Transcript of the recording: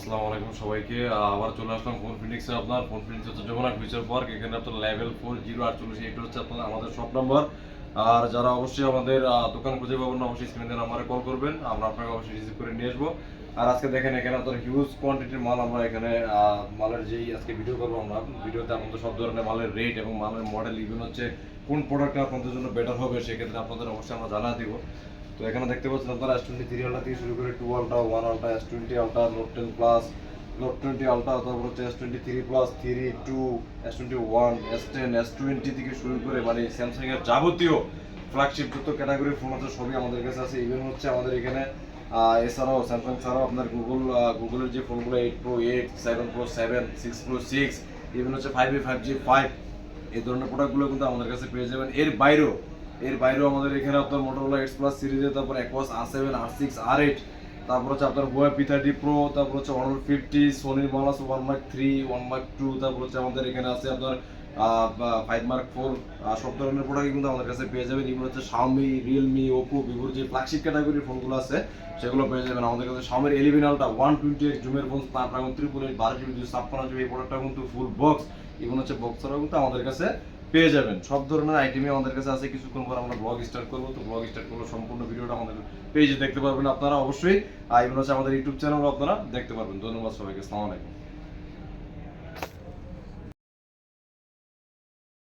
আসসালামু আলাইকুম সবাইকে। আবার চলে আসলাম ফোন ফিনিক্সে আপনার। ফোন ফিনিক্স হচ্ছে যমুনা ফিউচার পার্ক এখানে আপনার লেভেল ফোর জিরো আটচল্লিশ, এইটা হচ্ছে আপনার আমাদের শপ নাম্বার আর যারা অবশ্যই আমাদের দোকান খুঁজে পাবেন না, অবশ্যই স্ক্রিনে নাম্বারে কল করবেন। আমরা আপনাকে অবশ্যই রিসিভ করে নিয়ে আসব। আর আজকে দেখেন, এখানে আপনার হিউজ কোয়ান্টিটির মাল আমরা এখানে মালের যেই আজকে ভিডিও করব আমরা ভিডিওতে আপনাদের সব ধরনের মালের রেট এবং মালের মডেল ইভেন হচ্ছে কোন প্রোডাক্টটা আপনাদের জন্য বেটার হবে, সেক্ষেত্রে আপনাদের অবশ্যই আমরা জানা দিব। তো এখানে দেখতে পাচ্ছেন আপনারা এস টোয়েন্টি থ্রি আলটা থেকে শুরু করে two ultra one ultra S twenty ultra note ten plus note twenty ultra তারপর হচ্ছে S twenty three plus three two S twenty one S ten S twenty থেকে শুরু করে মানে স্যামসাং এর যাবতীয় ফ্ল্যাগশিপ যত ক্যাটাগরির ফোন আছে, সবই আমাদের কাছে আছে। ইভেন হচ্ছে আমাদের এখানে এছাড়াও স্যামসাং ছাড়াও আপনার গুগল গুগলের যে ফোনগুলো eight pro eight seven pro seven six pro six even হচ্ছে five A five G five এই ধরনের প্রোডাক্টগুলো কিন্তু আমাদের কাছে পেয়ে যাবেন। এর বাইরেও এর বাইরেও আমাদের এখানে আপনার মোটরোলা এক্স প্লাস সিরিজে তারপর Aquos R seven R six R eight তারপর হচ্ছে আপনার হুয়া পি থার্টি প্রো তারপর হচ্ছে ওয়ান ফিফটি সোনির মাল আছে one mark three one mark two তারপর হচ্ছে আমাদের এখানে আছে আপনার ফাইভ মার্ক ফোর সব ধরনের প্রোডাক্ট কিন্তু আমাদের কাছে পেয়ে যাবেন। এগুলো হচ্ছে শাওমি রিয়েলমি ওপো ভিভোর যে ফ্ল্যাগশিপ ক্যাটাগরির ফোনগুলো আছে, সেগুলো পেয়ে যাবেন। আমাদের কাছে শাওমির eleven ultra one twenty eight জুমের phone Snapdragon eight বারো জিবি দুশো ছাপ্পান্ন জিবি এই প্রোডাক্টটা কিন্তু ফুল বক্স এগুলো হচ্ছে বক্স ছাড়াও কিন্তু আমাদের কাছে পেয়ে যাবেন। সব ধরনের আইটেমই আমাদের কাছে আছে। কিছুক্ষণ পর আমরা ব্লগ স্টার্ট করব। তো ব্লগ স্টার্ট করলে সম্পূর্ণ ভিডিওটা আমাদের পেজে দেখতে পারবেন আপনারা অবশ্যই। আর হচ্ছে আমাদের ইউটিউব চ্যানেল আপনারা দেখতে পারবেন। ধন্যবাদ সবাইকে। আসসালামু আলাইকুম।